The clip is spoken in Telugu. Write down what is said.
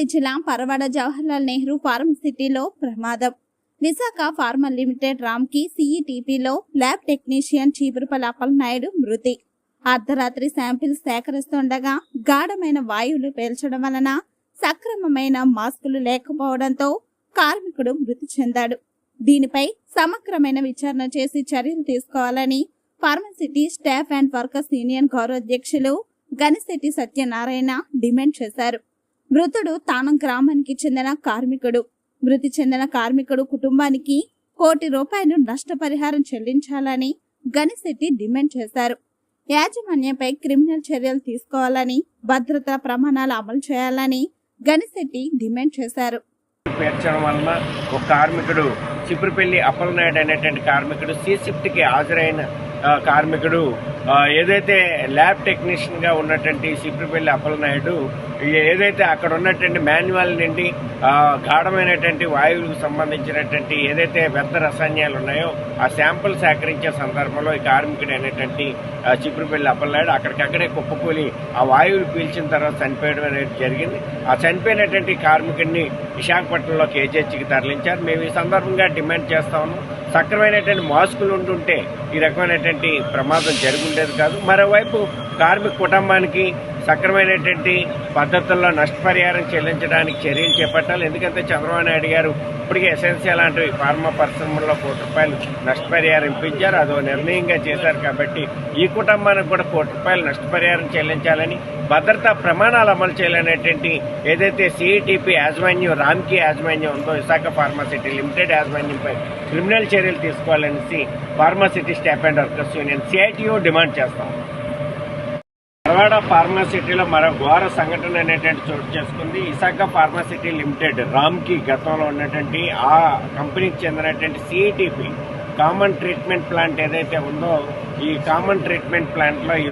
జిల్లా పరవాడ జవహర్లాల్ నెహ్రూ ఫార్మ్ సిటీలో ప్రమాదం. విశాఖ ఫార్మా లిమిటెడ్ రామ్కి సిఈటిపిలో ల్యాబ్ టెక్నీషియన్ చీపురుపల్లి అప్పలనాయుడు మృతి. అర్ధరాత్రి శాంపిల్స్ సేకరిస్తుండగా గాఢమైన వాయువులు పేల్చడం వలన సక్రమమైన మాస్కులు లేకపోవడంతో కార్మికుడు మృతి చెందాడు. దీనిపై సమగ్రమైన విచారణ చేసి చర్యలు తీసుకోవాలని pharmacity staff and workers union గౌరవాధ్యక్షులు Ganishetti Satyanarayana demand చేశారు. మృతుడు తానం గ్రామానికి చెందిన కార్మికుడు. మృతి చెందిన కార్మికుడు కుటుంబానికి కోటి రూపాయలు నష్టపరిహారం చెల్లించాలని గణిశెట్టి డిమాండ్ చేశారు. యాజమాన్యంపై క్రిమినల్ చర్యలు తీసుకోవాలని భద్రతా ప్రమాణాలు అమలు చేయాలని గణిశెట్టి డిమాండ్ చేశారు. పేర్చడం వలన ఒక కార్మికుడు చిపురుపల్లి అప్పలనాయుడు అనేటువంటి కార్మికుడు సీ షిఫ్ట్కి హాజరైన కార్మికుడు ఏదైతే ల్యాబ్ టెక్నీషియన్గా ఉన్నటువంటి సిప్రిపల్లి అప్పలనాయుడు ఏదైతే అక్కడ ఉన్నటువంటి మాన్యువల్ నుండి గాఢమైనటువంటి వాయువులకు సంబంధించినటువంటి ఏదైతే వ్యర్థ రసాయనాలు ఉన్నాయో ఆ శాంపుల్ సేకరించే సందర్భంలో ఈ కార్మికుడు అనేటువంటి ఆ, అప్పలనాయుడు అక్కడికక్కడే కుప్పకూలి ఆ వాయువులు పీల్చిన తర్వాత చనిపోయడం అనేది జరిగింది. ఆ చనిపోయినటువంటి కార్మికుడిని విశాఖపట్నంలో కేజీహెచ్కి తరలించారు. మేము ఈ సందర్భంగా డిమాండ్ చేస్తా ఉన్నాం. సక్రమైనటువంటి మాస్కులు ఉంటుంటే ఈ రకమైనటువంటి ప్రమాదం జరుగుండేది కాదు. మరోవైపు కార్మిక కుటుంబానికి సక్రమైనటువంటి పద్ధతుల్లో నష్టపరిహారం చెల్లించడానికి చర్యలు చేపట్టాలి. ఎందుకంటే చంద్రబాబు నాయుడు గారు ఇప్పటికే ఎసెన్షియల్ లాంటివి ఫార్మా పరిశ్రమల్లో కోటి రూపాయలు నష్టపరిహారం ఇప్పించారు. అదో నిర్ణయంగా చేశారు కాబట్టి ఈ కుటుంబానికి కూడా కోటి రూపాయలు నష్టపరిహారం చెల్లించాలని భద్రతా ప్రమాణాలు అమలు చేయాలనేటువంటి ఏదైతే సిఈటిపి యాజమాన్యం రామ్కి యాజమాన్యం ఉందో విశాఖ ఫార్మాసిటీ లిమిటెడ్ యాజమాన్యంపై క్రిమినల్ చర్యలు తీసుకోవాలనేసి Pharma City staff and workers union CITU demand చేస్తాం ధర్వాడ ఫార్మాసిటీలో మరో ఘోర సంఘటన అనేటువంటి చోటు చేసుకుంది. విశాఖ ఫార్మాసిటీ లిమిటెడ్ రామ్కి గతంలో ఉన్నటువంటి ఆ కంపెనీకి చెందినటువంటి సిఈటిపి కామన్ ట్రీట్మెంట్ ప్లాంట్ ఏదైతే ఉందో ఈ కామన్ ట్రీట్మెంట్ ప్లాంట్లో